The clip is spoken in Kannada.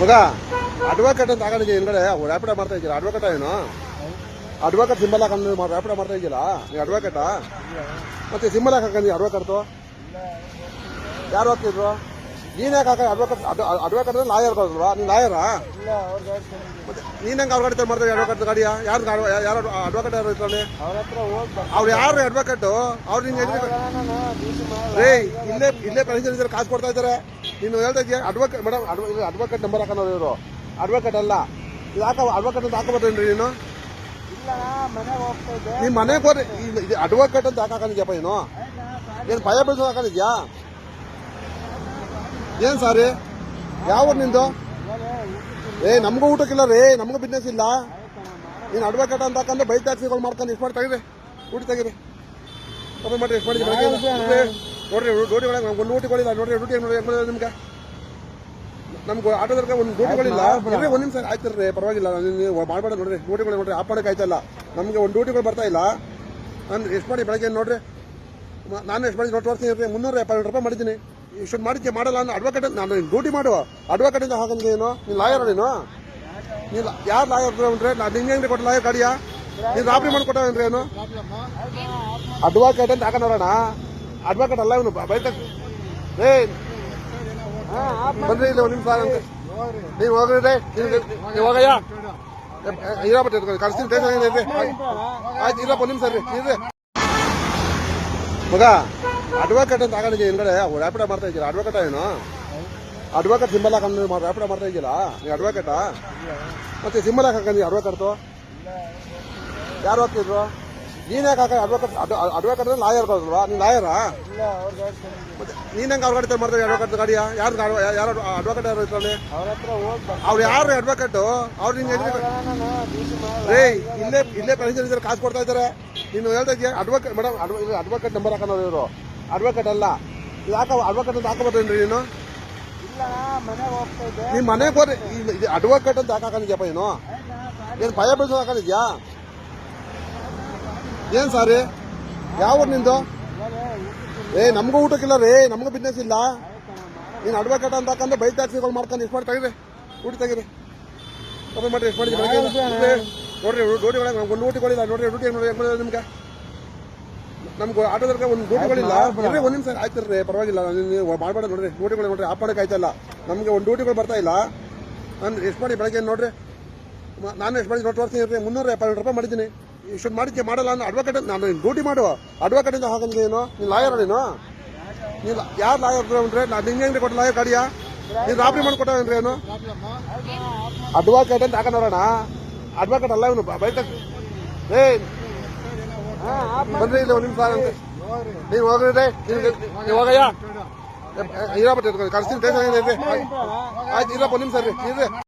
ಮಗ ಅಡ್ವೊಕೇಟ್ ಅಂತ ಆಗಿದೆ ಹಿಂದ್ಗಡೆ? ರ್ಯಾಪಿಡ ಮಾಡ್ತಾ ಇದ್ದೀರಾ? ಅಡ್ವೊಕೇಟ ಏನು? ಅಡ್ವೊಕೇಟ್ ಸಿಂಬಲ್ ಹಾಕೊಂಡು ರ್ಯಾಪಿಡ ಮಾಡ್ತಾ ಇದ್ದೀರಾ? ನೀವು ಅಡ್ವೊಕೇಟಾ ಮತ್ತೆ ಸಿಂಬಲ್ ಹಾಕಿ ಅಡ್ವೊಕೇಟ್ ಯಾರು ಹಾಕಿದ್ರು? ನೀನ್ ಯಾಕೆ ಹಾಕ ಅಡ್ವೊಕೇಟ್ ಅಡ್ವೊಕೇಟ್ ಅಂದ್ರೆ ಲಾಯರ್ ಅಲ್ವಾ? ನೀನ್ ಲಾಯರಾ. ಮತ್ತೆ ನೀನ್ ಹೆಂಗ್ ಅವ್ರ ಗಾಡಿ ಮಾಡ್ತಾರೆ ಅಡ್ವೊಕೇಟ್ ಗಾಡಿಯ ಯಾರು ಯಾರು ಅಡ್ವೊಕೇಟ್ ಯಾರು ಇರ್ತಾನೆ ಅವ್ರ ಯಾರು ಅಡ್ವೊಕೇಟ್? ಅವ್ರು ನಿಂಗೆ. ರೇ ಇಲ್ಲೇ ಇಲ್ಲೇ ಇದ್ದಾರೆ ಕಾಸು ಕೊಡ್ತಾ ಇದ್ದಾರೆ ನೀನು ಹೇಳ್ತಾ ಇದೀಯ ಅಡ್ವೊಕೇಟ್ ಮೇಡಮ್ ಅಡ್ವೊಕೇಟ್ ನಂಬರ್ ಹಾಕೋದು ಇವರು. ಅಡ್ವೊಕೇಟ್ ಅಲ್ಲ. ಇದು ಹಾಕ ಅಡ್ವೊಕೇಟ್ ಅಂತ ಹಾಕೋಬೋದೇನ್ರಿ ನೀನು. ಇಲ್ಲ ಮನೆಗೆ ಹೋದ್ರೆ ಅಡ್ವೊಕೇಟ್ ಅಂತ ಹಾಕೊಂಡಿದ್ಯಪ್ಪ ನೀನು? ಏನು ಭಯ ಬೀಳ್ಸೋದು ಹಾಕೊಂಡಿದ್ಯಾ? ಏನ್ ಸಾರಿ? ಯಾವ ಊರು ನಿಂದು? ಏ ನಮಗೂ ಊಟಕ್ಕಿಲ್ಲ ರೀ ನಮಗೂ ಬಿಸ್ನೆಸ್ ಇಲ್ಲ. ನೀನು ಅಡ್ವೊಕೇಟ್ ಅಂತ ಹಾಕಂದ್ರೆ ಬೈಕ್ ಟ್ಯಾಕ್ಸಿಗಳು ಮಾಡ್ಕೊಂಡು ಎಷ್ಟು ಮಾಡಿ ತೆಗೀರಿ ಊಟ ತೆಗೀರಿ ಕಮ್ಮಿ ಮಾಡಿರಿ ಎಷ್ಟು ಮಾಡಿ ನೋಡ್ರಿ ಡ್ಯೂಟಿ ಒಳಗೆ ಒಂದು ಊಟಿಗಳಿಲ್ಲ ನೋಡ್ರಿ ಡ್ಯೂಟಿ ನೋಡಿ ಹೆಂಗ್ ನಿಮ್ಗೆ? ನಮ್ಗೆ ಆಟೋದವ್ರಿಗೆ ಒಂದು ಡ್ಯೂಟಿಗಳಿಲ್ಲ ಬರೀ ಒಂದು ನಿಮಿಷ. ಆಯ್ತು ರೀ ಪರವಾಗಿಲ್ಲ. ನೀವು ಮಾಡಬೇಡ ನೋಡ್ರಿ. ಡ್ಯೂಟಿಗಳು ನೋಡ್ರಿ. ಆಪಾಡಕ್ಕೆ ಆಯ್ತಲ್ಲ ನಮಗೆ ಒಂದು ಡ್ಯೂಟಿಗಳು ಬರ್ತಾ ಇಲ್ಲ. ನಾನು ಎಷ್ಟು ಮಾಡಿ ಬೆಳಗ್ಗೆ ನೋಡ್ರಿ. ನಾನು ಎಷ್ಟು ಮಾಡಿ ನೋಟ್ ವರ್ಷ ಮುನ್ನೂರ ಎಪ್ಪತ್ತು ರೂಪಾಯಿ ಮಾಡಿದ್ದೀನಿ. ಇಷ್ಟು ಮಾಡಿದ್ದೆ ಮಾಡಲ್ಲ ನಾನು ಅಡ್ವೊಕೇಟ್ ನಾನು ಡ್ಯೂಟಿ ಮಾಡುವ. ಅಡ್ವೊಕೇಟ್ ಅಂತ ಹಾಕಂದ್ರೆ ಏನು? ನೀನು ಲಾಯರ್ ನೀನು? ನೀನು ಯಾರು ಲಾಯರ್ ಅಂದ್ರೆ ನಾನು ನಿಂಗೆ ಹೆಂಗೆ ಕೊಟ್ಟು ಲಾಯರ್ ಗಾಡಿಯಾ? ನೀನು ರಾಬರಿ ಮಾಡ್ಕೊಟ್ಟವೇನ್ರಿ ಏನು? ಅಡ್ವೊಕೇಟ್ ಅಂತ ಹಾಕೋಣ ಅಡ್ವೊಕೇಟ್ ಅಲ್ಲ ಇವನು ಬೈತ ರೇ ಬನ್ರಿ ಇಲ್ಲ ಒಂದು ನಿಮಿಷ ನೀವು ಹೋಗ್ರಿ ನೀವು ಹೋಗಯ್ಯ. ಇರಪ್ಪ ಕಳ್ಸ್ತೀನಿ ಇದೆ. ಆಯ್ತು, ಇರಪ್ಪ, ಒಂದು ನಿಮಿಷ ಮಗ ಅಡ್ವೊಕೇಟ್ ಅಂತ ಹಾಕೊಂಡಿದ್ದೀವಿ ಹಿಂದ್ಗಡೆ ರ್ಯಾಪಿಡ ಮಾಡ್ತಾ ಇದ್ದೀರಾ? ಅಡ್ವೊಕೇಟ ಏನು? ಅಡ್ವೊಕೇಟ್ ಸಿಂಬಲ್ ಹಾಕೊಂಡು ರ್ಯಾಪಿಡ ಮಾಡ್ತಾ ಇದ್ದೀರಾ? ನೀವು ಅಡ್ವೊಕೇಟಾ ಮತ್ತೆ ಸಿಂಬಲ್ ಹಾಕಿ ಅಡ್ವೊಕೇಟ್ದು ಯಾರು ಹಾಕಿದ್ರು? ನೀನ್ ಯಾಕೆ ಹಾಕ ಅಡ್ವೊಕೇಟ್ ಅಡ್ವೊಕೇಟ್ ಅಂದ್ರೆ ಲಾಯರ್ ಬರೋದಲ್ವಾ ನೀನ್ ಲಾಯರಾ. ಮತ್ತೆ ನೀನ್ ಹೆಂಗ್ ಅವ್ರ ಗಾಡಿ ಮಾಡ್ತಾರೆ ಅಡ್ವೊಕೇಟ್ ಗಾಡಿಯ? ಯಾರು ಯಾರು ಅಡ್ವೊಕೇಟ್ ಯಾರು ಇರ್ತಾನೆ ಅವ್ರ ಯಾರು ಅಡ್ವೊಕೇಟ್ ಅವ್ರು ನಿಂಗೆ ನಾನು ಡ್ಯೂಟಿ ಮಾಡಲ್ಲ. ರೇ ಇಲ್ಲೇ ಇಲ್ಲೇ ಪ್ರಶ್ನೆ ಕಾಸು ಕೊಡ್ತಾ ಇದ್ದಾರೆ. ನೀನು ಹೇಳ್ತಾ ಇದೀಯ? ಅಡ್ವೊಕೇಟ್ ಮೇಡಮ್ ಅಡ್ವೊಕೇಟ್ ನಂಬರ್ ಹಾಕೋದು ಇವರು. ಅಡ್ವೊಕೇಟ್ ಅಲ್ಲ. ಇದು ಹಾಕ ಅಡ್ವೊಕೇಟ್ ಅಂತ ಹಾಕೋಬೋದೇನ್ರಿ ನೀನು? ಇಲ್ಲ ಮನೆಗೆ ಹೋದ್ರೆ ಇದು ಅಡ್ವೊಕೇಟ್ ಅಂತ ಯಾಕೆ ಹಾಕೊಂಡಿದ್ಯಪ್ಪ ನೀನು? ಏನು ಭಯ ಬೀಳ್ಸೋ ಹಾಕೊಂಡಿದ್ಯಾ? ಏನ್ ಸಾರಿ? ಯಾವ ನಿಂದು? ಏ ನಮಗೂ ಊಟಕ್ಕಿಲ್ಲ ರೀ ನಮಗೂ ಬಿಸ್ನೆಸ್ ಇಲ್ಲ. ನೀನು ಅಡ್ವೊಕೇಟ್ ಅಂತ ಹಾಕಂದ್ರೆ ಬೈಕ್ ಟ್ಯಾಕ್ಸಿಗಳು ಮಾಡ್ಕೊಂಡು ಎಷ್ಟು ಮಾಡಿ ತೆಗೀರಿ ಊಟ ತೆಗೀರಿ ಕಮ್ಮಿ ಮಾಡ್ರಿ ಎಷ್ಟು ಮಾಡಿದ್ರಿ ಬೆಳಗ್ಗೆ ಇರ್ರಿ. ನೋಡ್ರಿ ಡ್ಯೂಟಿ ಒಳಗೆ ಒಂದು ಊಟಿಗಳಿಲ್ಲ ನೋಡ್ರಿ ಡ್ಯೂಟಿ ನೋಡಿ ಹೆಂಗ್ ನಿಮ್ಗೆ? ನಮ್ಗೆ ಆಟೋದಾಗ ಒಂದು ಡ್ಯೂಟಿಗಳಿಲ್ಲ ಇರ್ರಿ, ಒಂದು ನಿಮಿಷ ಆಯ್ತು ರೀ ಪರವಾಗಿಲ್ಲ. ನೀವು ಮಾಡಬೇಡ ನೋಡ್ರಿ ಡ್ಯೂಟಿಗಳು ನೋಡ್ರಿ ಆ ಮಾಡಕ್ಕೆ ಆಯ್ತಲ್ಲ ನಮಗೆ ಒಂದು ಡ್ಯೂಟಿಗಳು ಬರ್ತಾ ಇಲ್ಲ. ನಾನು ಎಷ್ಟು ಮಾಡಿ ಬೆಳಗ್ಗೆ ನೋಡ್ರಿ ನಾನು ಎಷ್ಟು ಮಾಡಿ ನೋಟ್ ವರ್ಷ ಇರ್ರಿ, ಮುನ್ನೂರ ಎಪ್ಪತ್ತು ರೂಪಾಯಿ ಮಾಡಿದ್ದೀನಿ. ಇಷ್ಟು ಮಾಡಿದ್ದೆ ಮಾಡಲ್ಲ ನಾನು ಅಡ್ವೊಕೇಟ್ ನಾನು ಡ್ಯೂಟಿ ಮಾಡುವ ಅಂತ ಹಾಕಂದ್ರೆ ಏನು? ನೀನು ಲಾಯರ್ ನೀನು ನೀನು ಯಾರು ಲಾಯರ್ ಅಂದ್ರೆ ನಾನು ನಿಂಗೆ ಹೆಂಗೆ ಕೊಟ್ಟು ಲಾಯರ್ ಗಾಡಿಯಾ? ನೀನು ರಾಬರಿ ಮಾಡ್ಕೊಟ್ಟವೇನ್ರಿ ಏನು? ಅಡ್ವೊಕೇಟ್ ಅಂತ ಹಾಕೋಣ ಅಡ್ವೊಕೇಟ್ ಅಲ್ಲ ಇವನು ಬೈತ ಏ ಬನ್ರಿ ಇಲ್ಲಿ ಒಂದು ನಿಮಿಷ ನೀವು ಹೋಗ್ರಿ ನೀವು ಹೋಗಯ್ಯ? ಇರಪ್ಪ ಕಳ್ಸ್ತೀನಿ ಟೈಮ್ ಆಯ್ತು ಇರಪ್ಪ ಒಂದು ನಿಮಿಷ ರೀ ಇರ್ರಿ.